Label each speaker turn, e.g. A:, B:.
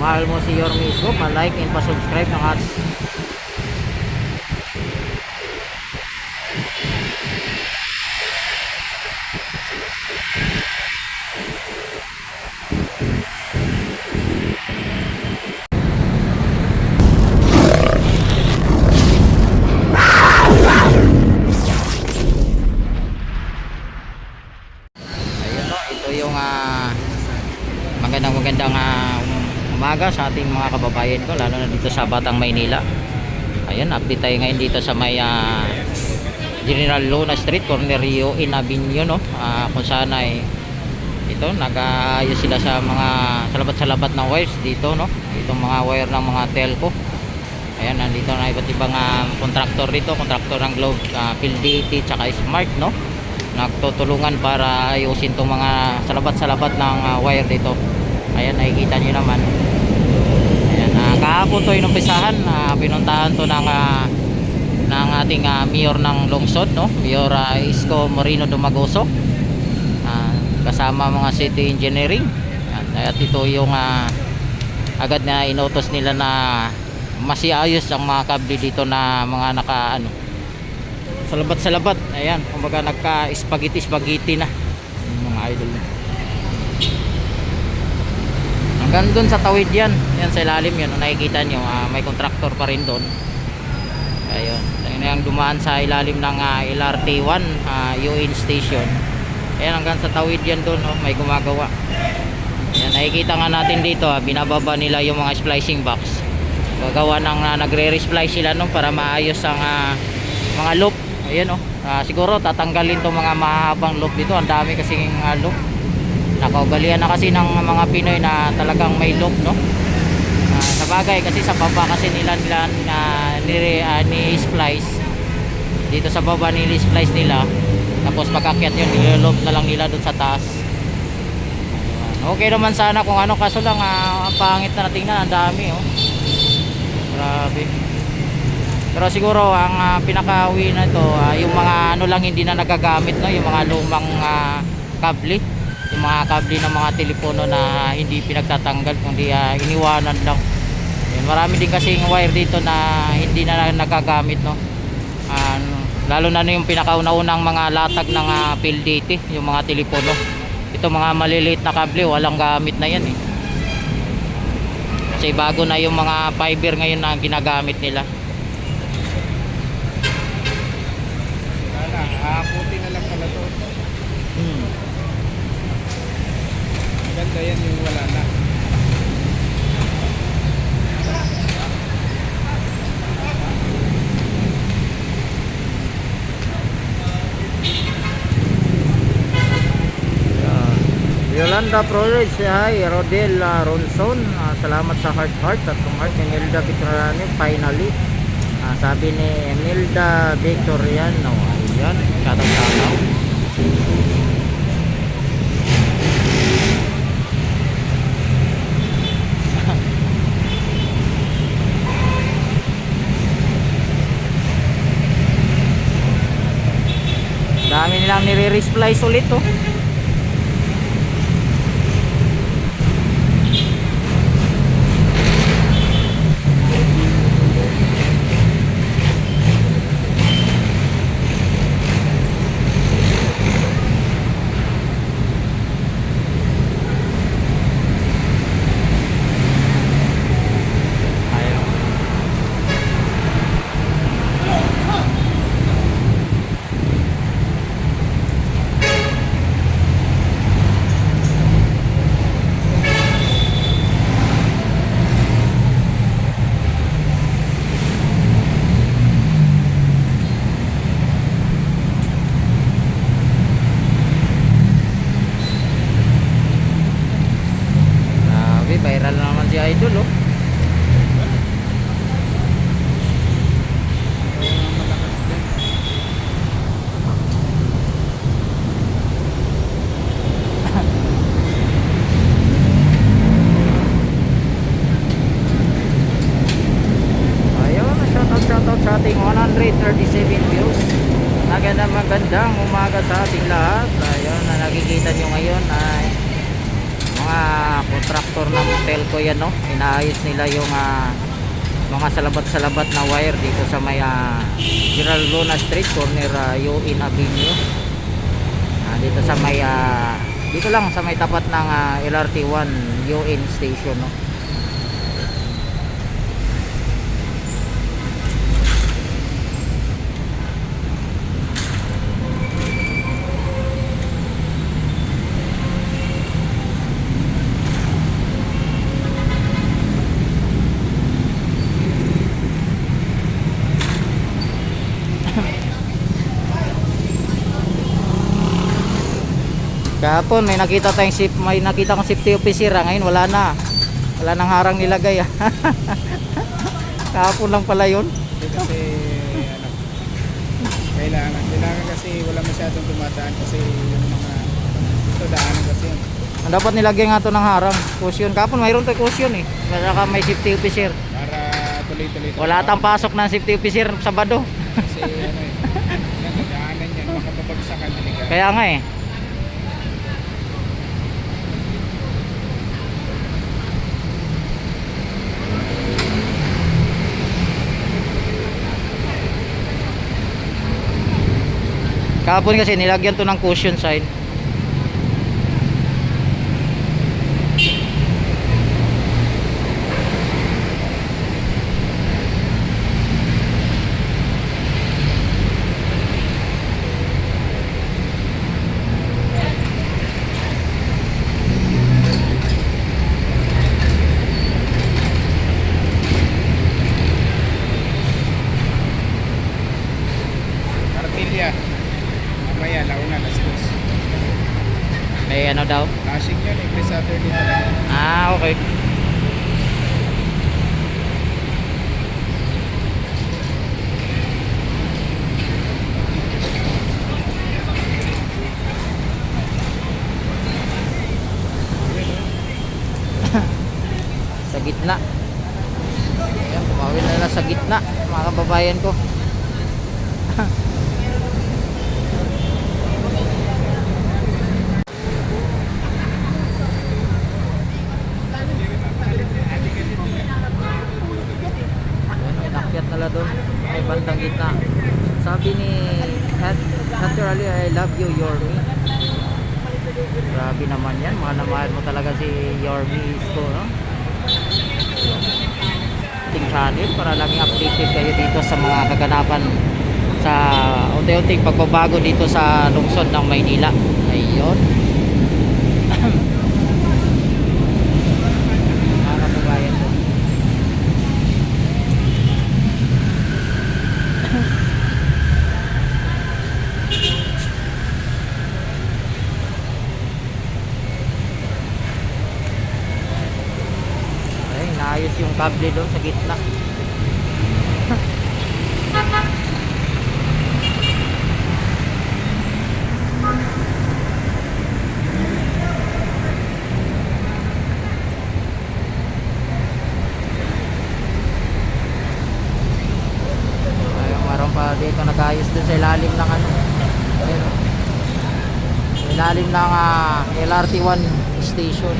A: mahal mo si Yorme Isko, pa-like and pa-subscribe ng at umaga sa ating mga kababayan ko lalo na dito sa Batang Maynila. Ayun, update tayo ngayon dito sa may ah, General Luna Street, corner Rio in Avenue no, Ah, kung saan ay ito nag-aayos sila sa mga salabat-salabat ng wires dito no. Itong mga wire ng mga telco. Ayan, nandito na iba't ibang ah, contractor dito, contractor ng Globe, uh, PLDT, tsaka Smart, no? Nagtutulungan para ayusin tong mga salabat-salabat ng ah, wire dito. Ayan, nakikita nyo naman. Ayan, uh, kahapon to inumpisahan, uh, pinuntahan to ng, ah, ng ating ah, mayor ng Lungsod, no? Mayor ah, Isko Moreno Dumagoso. Ah, kasama mga city engineering. At, at ito yung ah, agad na inutos nila na masiayos ang mga kable dito na mga naka ano salabat salabat ayan kumbaga nagka spaghetti spaghetti na mga idol hanggang dun sa tawid yan. Yan sa ilalim yun nakikita nyo ah, may contractor pa rin doon ayun ayun yung dumaan sa ilalim ng ah, LRT1 uh, UN station. Ayan hanggang sa tawid yan doon oh, may gumagawa. Yan nakikita nga natin dito ah, binababa nila yung mga splicing box. Gagawa ng uh, nagre-resplice sila no para maayos ang ah, mga loop. Ayan oh Ah, siguro tatanggalin tong mga mahabang loop dito. Ang dami kasing uh, loop nakaugalian na kasi ng mga Pinoy na talagang may loop no? Ah, sa bagay kasi sa baba kasi nila nila uh, ni, ah, ni splice dito sa baba ni splice nila tapos pagkakyat yun niloloop na lang nila dun sa taas. Okay naman sana kung ano kaso lang ah, ang pangit na natingnan ang dami oh. Grabe. Pero siguro ang ah, pinaka-uwi na ito ah, yung mga ano lang hindi na nagagamit no? Yung mga lumang ah, kable yung mga kable ng mga telepono na hindi pinagtatanggal kundi ah, iniwanan lang. Yun, marami din kasing wire dito na hindi na nagagamit no? Ah, lalo na yung pinakauna-unang mga latag ng uh, PLDT yung mga telepono. Ito mga maliliit na kable walang gamit na yan eh. Kasi bago na yung mga fiber ngayon na ginagamit nila.
B: Wala, aakuti na lang pala to.
A: hmm.
B: Maganda yan yung wala na.
A: Ah, Yolanda Flores, hi, Rodel ah, Ronson, ah, salamat sa heart heart at kung heart ni Nilda Victoriano, finally. Ah, sabi ni Nilda Victoriano, ayan, katang-tataw. Nilang nire-resplice ulit oh. Ayun. Grabe, viral na naman si Idol oh.
B: Kaya malakas din.
A: Ayun, shoutout shoutout sa ating 137 views. Magandang magandang umaga sa ating lahat. Ayun, na nakikita nyo ngayon ay mga mga contractor ng telco yan no? Inaayos nila yung ah, mga salabat-salabat na wire dito sa may ah, General Luna Street corner uh, Yuin Avenue. Ah, dito sa may ah, dito lang sa may tapat ng ah, LRT1 Yuin station no Kahapon may nakita tayong sip, may nakita kong safety officer ah. ngayon wala na. Wala nang harang nilagay ah. Kahapon lang pala 'yon.
B: Kasi, ano, kailangan. Kailangan kasi wala masyadong dumadaan kasi yung mga, ito daanan kasi yun.
A: Ang dapat nilagay nga to ng harang. Cushion. Kahapon mayroon tayong cushion eh. Saka may safety officer.
B: Para tuloy-tuloy.
A: Wala tang pasok ng safety officer Sabado.
B: Kasi ano eh, yan, daanan yan, makapabagsakan talaga.
A: Kaya nga eh. Kahapon kasi nilagyan to ng cushion sign. May ano daw?
B: Flashing yun, every Saturday talaga.
A: Ah, okay. sa gitna. Ayan, kumawin na lang sa gitna, mga kababayan ko. Ayan, inakyat nila doon. May bandang gitna. Sabi ni Nat- Naturally, I love you, Yormi. Grabe naman yan. Mga namahal mo talaga si Yormi Isko, no? Ting channel para laging updated kayo dito sa mga kaganapan sa unti-unting pagbabago dito sa lungsod ng Maynila. Ayun. Mga kababayan ko. Ay, kable doon sa gitna. Dito nag-ayos din sa ilalim ng ano. Ilalim ng ah, LRT1 station.